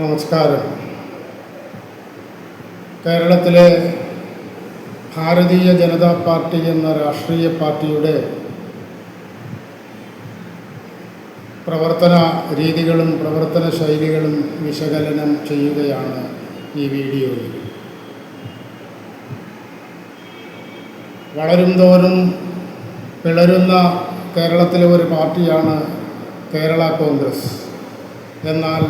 നമസ്കാരം. കേരളത്തിലെ ഭാരതീയ ജനതാ പാർട്ടി എന്ന രാഷ്ട്രീയ പാർട്ടിയുടെ പ്രവർത്തന രീതികളും പ്രവർത്തന ശൈലികളും വിശകലനം ചെയ്യുകയാണ് ഈ വീഡിയോയിൽ. വളരും തോറും പിളരുന്ന കേരളത്തിലെ ഒരു പാർട്ടിയാണ് കേരള കോൺഗ്രസ്. എന്നാൽ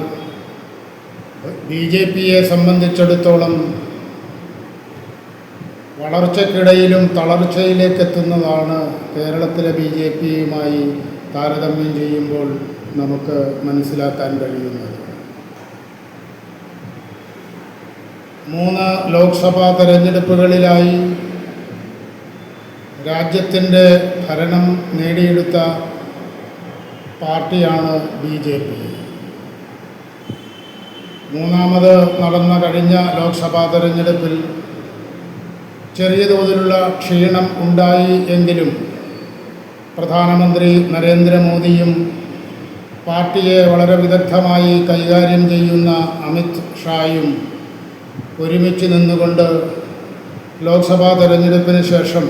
ബി ജെ പിയെ സംബന്ധിച്ചിടത്തോളം വളർച്ചയ്ക്കിടയിലും തളർച്ചയിലേക്ക് എത്തുന്നതാണ് കേരളത്തിലെ ബി ജെ പിയുമായി താരതമ്യം ചെയ്യുമ്പോൾ നമുക്ക് മനസ്സിലാക്കാൻ കഴിയുന്നത്. മൂന്ന് ലോക്സഭാ തെരഞ്ഞെടുപ്പുകളിലായി രാജ്യത്തിന്റെ ഭരണം നേടിയെടുത്ത പാർട്ടിയാണ് ബി ജെ പി. മൂന്നാമത് നടന്ന കഴിഞ്ഞ ലോക്സഭാ തെരഞ്ഞെടുപ്പിൽ ചെറിയ തോതിലുള്ള ക്ഷീണം ഉണ്ടായി എങ്കിലും പ്രധാനമന്ത്രി നരേന്ദ്രമോദിയും പാർട്ടിയെ വളരെ വിദഗ്ധമായി കൈകാര്യം ചെയ്യുന്ന അമിത് ഷായും ഒരുമിച്ച് നിന്നുകൊണ്ട് ലോക്സഭാ തെരഞ്ഞെടുപ്പിന് ശേഷം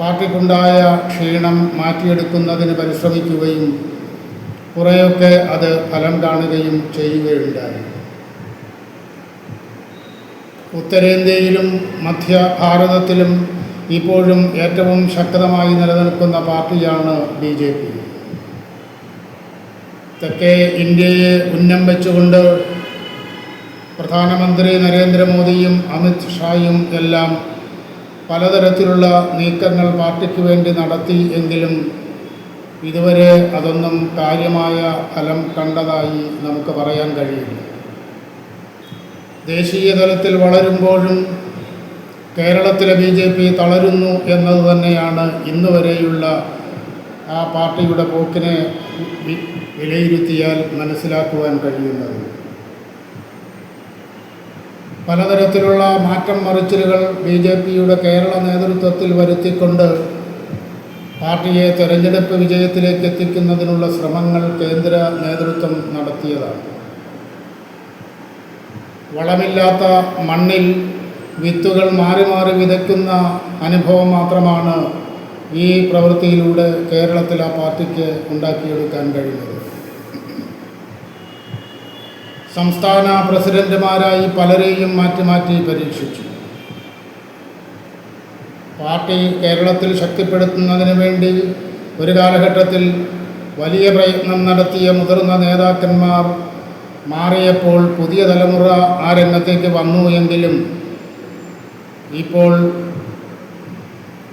പാർട്ടിക്കുണ്ടായ ക്ഷീണം മാറ്റിയെടുക്കുന്നതിന് പരിശ്രമിക്കുകയും കുറേയൊക്കെ അത് ഫലം കാണുകയും ചെയ്യുകയുണ്ടായി. ഉത്തരേന്ത്യയിലും മധ്യ ഭാരതത്തിലും ഇപ്പോഴും ഏറ്റവും ശക്തമായി നിലനിൽക്കുന്ന പാർട്ടിയാണ് ബി ജെ പി. തെക്കേ ഇന്ത്യയെ ഉന്നം വെച്ചുകൊണ്ട് പ്രധാനമന്ത്രി നരേന്ദ്രമോദിയും അമിത് ഷായും എല്ലാം പലതരത്തിലുള്ള നീക്കങ്ങൾ പാർട്ടിക്ക് വേണ്ടി നടത്തി എങ്കിലും ഇതുവരെ അതൊന്നും കാര്യമായ ഫലം കണ്ടതായി നമുക്ക് പറയാൻ കഴിയില്ല. ദേശീയ തലത്തിൽ വളരുമ്പോഴും കേരളത്തിലെ ബി ജെ പി തളരുന്നു എന്നത് തന്നെയാണ് ഇന്ന് വരെയുള്ള ആ പാർട്ടിയുടെ പോക്കിനെ വിലയിരുത്തിയാൽ മനസ്സിലാക്കുവാൻ കഴിയുന്നത്. പലതരത്തിലുള്ള മാറ്റം മറിച്ചിലുകൾ ബി ജെ പിയുടെ കേരള നേതൃത്വത്തിൽ വരുത്തിക്കൊണ്ട് പാർട്ടിയെ തെരഞ്ഞെടുപ്പ് വിജയത്തിലേക്ക് എത്തിക്കുന്നതിനുള്ള ശ്രമങ്ങൾ കേന്ദ്ര നേതൃത്വം നടത്തിയതാണ്. വളമില്ലാത്ത മണ്ണിൽ വിത്തുകൾ മാറി മാറി വിതയ്ക്കുന്ന അനുഭവം മാത്രമാണ് ഈ പ്രവൃത്തിയിലൂടെ കേരളത്തിൽ ആ പാർട്ടിക്ക് ഉണ്ടാക്കിയെടുക്കാൻ കഴിയുന്നത് സംസ്ഥാന പ്രസിഡന്റുമാരായി പലരെയും മാറ്റി മാറ്റി പരീക്ഷിച്ചു. പാർട്ടി കേരളത്തിൽ ശക്തിപ്പെടുത്തുന്നതിന് വേണ്ടി ഒരു കാലഘട്ടത്തിൽ വലിയ പ്രയത്നം നടത്തിയ മുതിർന്ന നേതാക്കന്മാർ മാറിയപ്പോൾ പുതിയ തലമുറ ആ രംഗത്തേക്ക് വന്നു എങ്കിലും ഇപ്പോൾ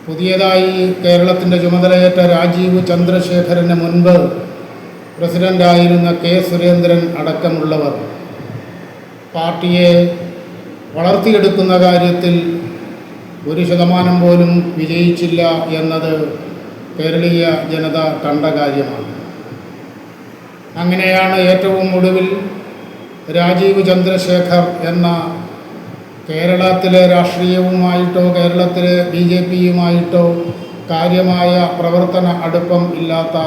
പുതിയതായി കേരളത്തിന്റെ ചുമതലയേറ്റ രാജീവ് ചന്ദ്രശേഖരന് മുൻപ് പ്രസിഡന്റായിരുന്ന കെ സുരേന്ദ്രൻ അടക്കമുള്ളവർ പാർട്ടിയെ വളർത്തിയെടുക്കുന്ന കാര്യത്തിൽ ഒരു ശതമാനം പോലും വിജയിച്ചില്ല എന്നത് കേരളീയ ജനത കണ്ട കാര്യമാണ്. അങ്ങനെയാണ് ഏറ്റവും ഒടുവിൽ രാജീവ് ചന്ദ്രശേഖർ എന്ന കേരളത്തിലെ രാഷ്ട്രീയവുമായിട്ടോ കേരളത്തിലെ ബി ജെ പിയുമായിട്ടോ കാര്യമായ പ്രവർത്തന അടുപ്പം ഇല്ലാത്ത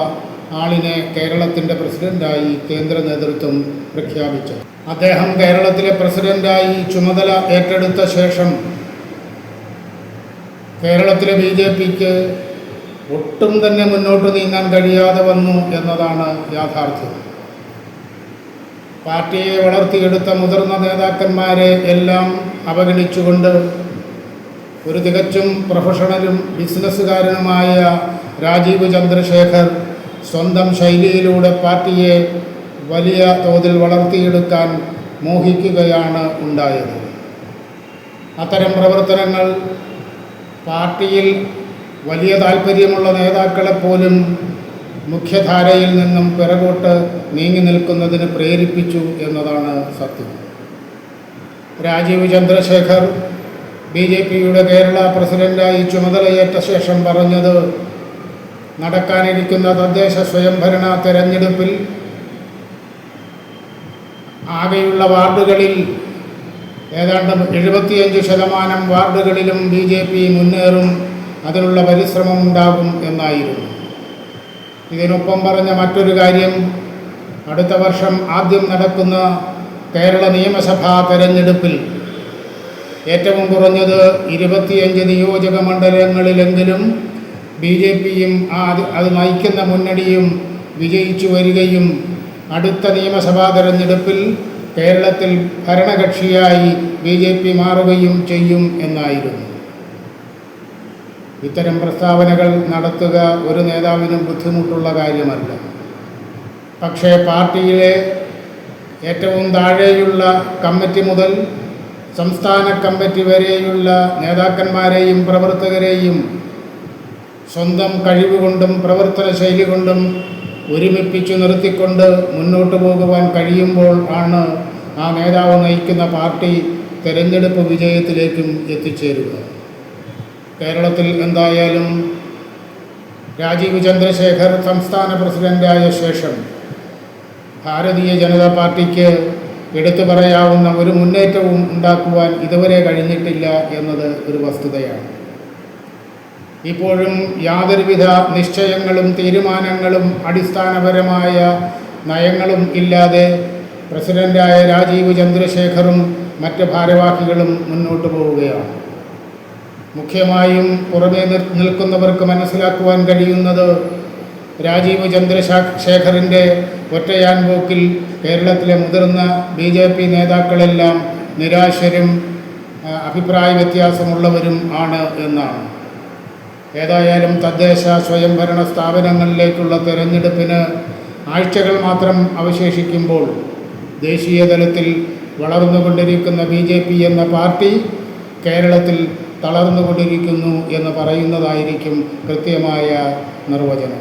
ആളിനെ കേരളത്തിന്റെ പ്രസിഡന്റായി കേന്ദ്ര നേതൃത്വം പ്രഖ്യാപിച്ചു അദ്ദേഹം കേരളത്തിലെ പ്രസിഡന്റായി ചുമതല ഏറ്റെടുത്ത ശേഷം കേരളത്തിലെ ബി ജെ പിക്ക് ഒട്ടും തന്നെ മുന്നോട്ട് നീങ്ങാൻ കഴിയാതെ വന്നു എന്നതാണ് യാഥാർത്ഥ്യം. പാർട്ടിയെ വളർത്തിയെടുത്ത മുതിർന്ന നേതാക്കന്മാരെ എല്ലാം അവഗണിച്ചുകൊണ്ട് ഒരു തികച്ചും പ്രൊഫഷണലും ബിസിനസ്സുകാരനുമായ രാജീവ് ചന്ദ്രശേഖർ സ്വന്തം ശൈലിയിലൂടെ പാർട്ടിയെ വലിയ തോതിൽ വളർത്തിയെടുക്കാൻ മോഹിക്കുകയാണ് ഉണ്ടായത്. അത്തരം പ്രവർത്തനങ്ങൾ പാർട്ടിയിൽ വലിയ താല്പര്യമുള്ള നേതാക്കളെപ്പോലും മുഖ്യധാരയിൽ നിന്നും പിറകോട്ട് നീങ്ങി നിൽക്കുന്നതിന് പ്രേരിപ്പിച്ചു എന്നതാണ് സത്യം. രാജീവ് ചന്ദ്രശേഖർ ബി ജെ പിയുടെ കേരള പ്രസിഡന്റായി ചുമതലയേറ്റ ശേഷം പറഞ്ഞത് നടക്കാനിരിക്കുന്ന തദ്ദേശ സ്വയംഭരണ തെരഞ്ഞെടുപ്പിൽ ആകെയുള്ള വാർഡുകളിൽ ഏതാണ്ട് എഴുപത്തിയഞ്ച് ശതമാനം വാർഡുകളിലും ബി ജെ പി മുന്നേറും അതിനുള്ള പരിശ്രമം ഉണ്ടാകും എന്നായിരുന്നു. ഇതിനൊപ്പം പറഞ്ഞ മറ്റൊരു കാര്യം അടുത്ത വർഷം ആദ്യം നടക്കുന്ന കേരള നിയമസഭാ തെരഞ്ഞെടുപ്പിൽ ഏറ്റവും കുറഞ്ഞത് ഇരുപത്തിയഞ്ച് നിയോജക മണ്ഡലങ്ങളിലെങ്കിലും ബി ജെ പിയും അത് നയിക്കുന്ന മുന്നണിയും വിജയിച്ചു വരികയും അടുത്ത നിയമസഭാ തെരഞ്ഞെടുപ്പിൽ കേരളത്തിൽ ഭരണകക്ഷിയായി ബി ജെ പി മാറുകയും ചെയ്യും എന്നായിരുന്നു. ഇത്തരം പ്രസ്താവനകൾ നടത്തുക ഒരു നേതാവിനും ബുദ്ധിമുട്ടുള്ള കാര്യമല്ല. പക്ഷേ പാർട്ടിയിലെ ഏറ്റവും താഴെയുള്ള കമ്മിറ്റി മുതൽ സംസ്ഥാന കമ്മിറ്റി വരെയുള്ള നേതാക്കന്മാരെയും പ്രവർത്തകരെയും സ്വന്തം കഴിവുകൊണ്ടും പ്രവർത്തന ശൈലി കൊണ്ടും ഒരുമിപ്പിച്ചു നിർത്തിക്കൊണ്ട് മുന്നോട്ട് പോകുവാൻ കഴിയുമ്പോൾ ആണ് ആ നേതാവ് നയിക്കുന്ന പാർട്ടി തെരഞ്ഞെടുപ്പ് വിജയത്തിലേക്കും എത്തിച്ചേരുക. കേരളത്തിൽ എന്തായാലും രാജീവ് ചന്ദ്രശേഖർ സംസ്ഥാന പ്രസിഡന്റായ ശേഷം ഭാരതീയ ജനതാ പാർട്ടിക്ക് എടുത്തു പറയാവുന്ന ഒരു മുന്നേറ്റവും ഉണ്ടാക്കുവാൻ ഇതുവരെ കഴിഞ്ഞിട്ടില്ല എന്നത് ഒരു വസ്തുതയാണ്. ഇപ്പോഴും യാതൊരുവിധ നിശ്ചയങ്ങളും തീരുമാനങ്ങളും അടിസ്ഥാനപരമായ നയങ്ങളും ഇല്ലാതെ പ്രസിഡന്റായ രാജീവ് ചന്ദ്രശേഖറും മറ്റ് ഭാരവാഹികളും മുന്നോട്ട് പോവുകയാണ്. മുഖ്യമായും പുറമേ നിൽക്കുന്നവർക്ക് മനസ്സിലാക്കുവാൻ കഴിയുന്നത് രാജീവ് ചന്ദ്രശേഖറിന്റെ ഒറ്റയാൻ പോക്കിൽ കേരളത്തിലെ മുതിർന്ന ബി ജെ പി നേതാക്കളെല്ലാം നിരാശരും അഭിപ്രായ വ്യത്യാസമുള്ളവരും ആണ് എന്നാണ്. ഏതായാലും തദ്ദേശ സ്വയംഭരണ സ്ഥാപനങ്ങളിലേക്കുള്ള തെരഞ്ഞെടുപ്പിന് ആഴ്ചകൾ മാത്രം അവശേഷിക്കുമ്പോൾ ദേശീയ തലത്തിൽ വളർന്നുകൊണ്ടിരിക്കുന്ന ബി ജെ പി എന്ന പാർട്ടി കേരളത്തിൽ തളർന്നുകൊണ്ടിരിക്കുന്നു എന്ന് പറയുന്നതായിരിക്കും കൃത്യമായ നിർവചനം.